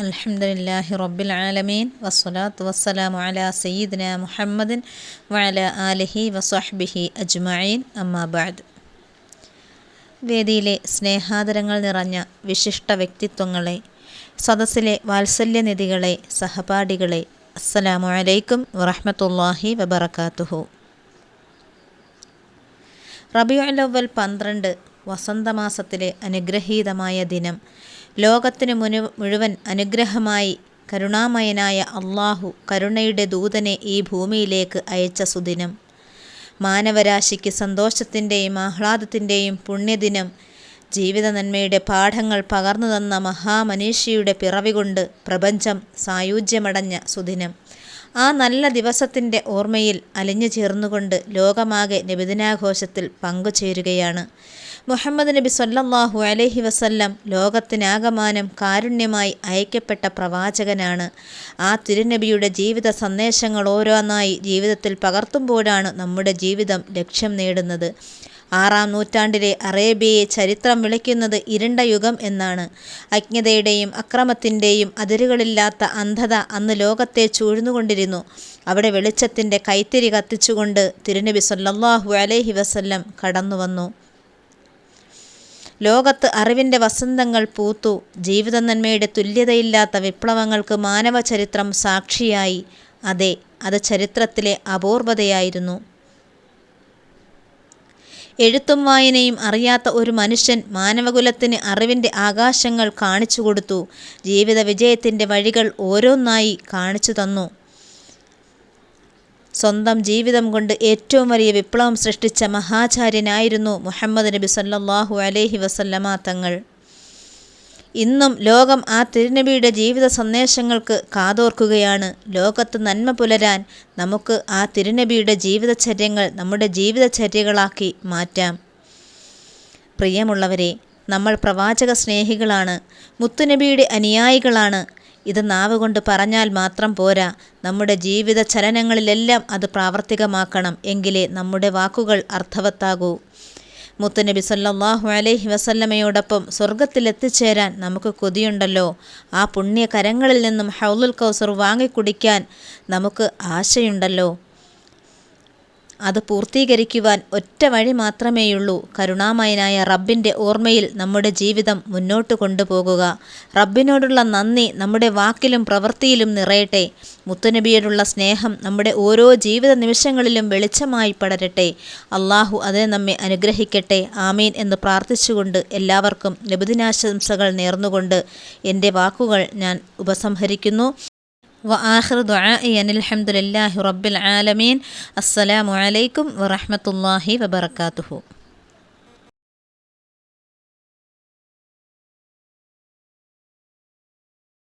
അൽഹംദുലില്ലാഹി റബ്ബിൽ ആലമീൻ. വസ്സലാത്തു വസ്സലാമു അലാ സയ്യിദിന മുഹമ്മദിൻ വഅല ആലിഹി വസ്വഹ്ബിഹി അജ്മഈൻ. അമ്മാ ബഅദ്. വേദിയിലെ സ്നേഹാദരങ്ങൾ നിറഞ്ഞ വിശിഷ്ട വ്യക്തിത്വങ്ങളെ സദസ്സിലെ വാത്സല്യനിധികളെ സഹപാഠികളെ അസ്സലാമു അലൈക്കും വറഹമത്തല്ലാഹി വബർക്കാത്തുഹു റബിയുൽ പന്ത്രണ്ട് വസന്തമാസത്തിലെ അനുഗ്രഹീതമായ ദിനം ലോകത്തിന് മുഴുവൻ അനുഗ്രഹമായി കരുണാമയനായ അള്ളാഹു കരുണയുടെ ദൂതനെ ഈ ഭൂമിയിലേക്ക് അയച്ച സുദിനം. മാനവരാശിക്ക് സന്തോഷത്തിന്റെയും ആഹ്ലാദത്തിന്റെയും പുണ്യദിനം ജീവിത നന്മയുടെ പാഠങ്ങൾ പകർന്നു തന്ന മഹാമനീഷിയുടെ പിറവികൊണ്ട് പ്രപഞ്ചം സായുജ്യമടഞ്ഞ സുദിനം. ആ നല്ല ദിവസത്തിന്റെ ഓർമ്മയിൽ അലിഞ്ഞു ചേർന്നുകൊണ്ട് ലോകമാകെ നബിദിനാഘോഷത്തിൽ പങ്കുചേരുകയാണ്. മുഹമ്മദ് നബി സല്ലാഹു അലഹി വസല്ലം ലോകത്തിനാകമാനം കാരുണ്യമായി അയക്കപ്പെട്ട പ്രവാചകനാണ്. ആ തിരുനബിയുടെ ജീവിത സന്ദേശങ്ങൾ ഓരോന്നായി ജീവിതത്തിൽ പകർത്തുമ്പോഴാണ് നമ്മുടെ ജീവിതം ലക്ഷ്യം നേടുന്നത്. ആറാം നൂറ്റാണ്ടിലെ അറേബ്യയെ ചരിത്രം വിളിക്കുന്നത് ഇരുണ്ട യുഗം എന്നാണ്. അജ്ഞതയുടെയും അക്രമത്തിന്റെയും അതിരുകളില്ലാത്ത അന്ധത അന്ന് ലോകത്തെ ചൂഴ്ന്നുകൊണ്ടിരുന്നു. അവിടെ വെളിച്ചത്തിന്റെ കൈത്തിരി കത്തിച്ചുകൊണ്ട് തിരുനബി സല്ലാഹു അലൈഹി വസല്ലം കടന്നു വന്നു ലോകത്ത് അറിവിന്റെ വസന്തങ്ങൾ പൂത്തു. ജീവിത നന്മയുടെ തുല്യതയില്ലാത്ത വിപ്ലവങ്ങൾക്ക് മാനവ ചരിത്രം സാക്ഷിയായി. അതെ അത് ചരിത്രത്തിലെ അപൂർവതയായിരുന്നു എഴുത്തും വായനയും അറിയാത്ത ഒരു മനുഷ്യൻ മാനവകുലത്തിന് അറിവിന്റെ ആകാശങ്ങൾ കാണിച്ചു കൊടുത്തു. ജീവിത വിജയത്തിന്റെ വഴികൾ ഓരോന്നായി കാണിച്ചു തന്നു. സ്വന്തം ജീവിതം കൊണ്ട് ഏറ്റവും വലിയ വിപ്ലവം സൃഷ്ടിച്ച മഹാചാര്യനായിരുന്നു മുഹമ്മദ് നബി സല്ലാഹു അലൈഹി വസല്ലമ തങ്ങൾ. ഇന്നും ലോകം ആ തിരുനബിയുടെ ജീവിത സന്ദേശങ്ങൾക്ക് കാതോർക്കുകയാണ്. ലോകത്ത് നന്മ പുലരാൻ നമുക്ക് ആ തിരുനബിയുടെ ജീവിതചര്യങ്ങൾ നമ്മുടെ ജീവിതചര്യകളാക്കി മാറ്റാം. പ്രിയമുള്ളവരെ നമ്മൾ പ്രവാചക സ്നേഹികളാണ് മുത്തുനബിയുടെ അനുയായികളാണ്. ഇത് നാവ് കൊണ്ട് പറഞ്ഞാൽ മാത്രം പോരാ. നമ്മുടെ ജീവിത ചലനങ്ങളിലെല്ലാം അത് പ്രാവർത്തികമാക്കണം. എങ്കിലേ നമ്മുടെ വാക്കുകൾ അർത്ഥവത്താകൂ. മുത്തുനബി സല്ലാഹു അലൈഹി വസല്ലമയോടൊപ്പം സ്വർഗത്തിലെത്തിച്ചേരാൻ നമുക്ക് കൊതിയുണ്ടല്ലോ. ആ പുണ്യ കരങ്ങളിൽ നിന്നും ഹൗലുൽ കൗസർ വാങ്ങിക്കുടിക്കാൻ നമുക്ക് ആശയുണ്ടല്ലോ. അത് പൂർത്തീകരിക്കുവാൻ ഒറ്റ വഴി മാത്രമേയുള്ളൂ. കരുണാമയനായ റബ്ബിന്റെ ഓർമ്മയിൽ നമ്മുടെ ജീവിതം മുന്നോട്ട് കൊണ്ടുപോകുക. റബ്ബിനോടുള്ള നന്ദി നമ്മുടെ വാക്കിലും പ്രവൃത്തിയിലും നിറയട്ടെ. മുത്തുനബിയോടുള്ള സ്നേഹം നമ്മുടെ ഓരോ ജീവിത നിമിഷങ്ങളിലും വെളിച്ചമായി പടരട്ടെ. അള്ളാഹു അതിനെ നമ്മെ അനുഗ്രഹിക്കട്ടെ. ആമീൻ എന്ന് പ്രാർത്ഥിച്ചുകൊണ്ട് എല്ലാവർക്കും ലബുദിനാശംസകൾ നേർന്നുകൊണ്ട് എന്റെ വാക്കുകൾ ഞാൻ ഉപസംഹരിക്കുന്നു. وآخر دعائي أن الحمد لله رب العالمين. السلام عليكم ورحمة الله وبركاته.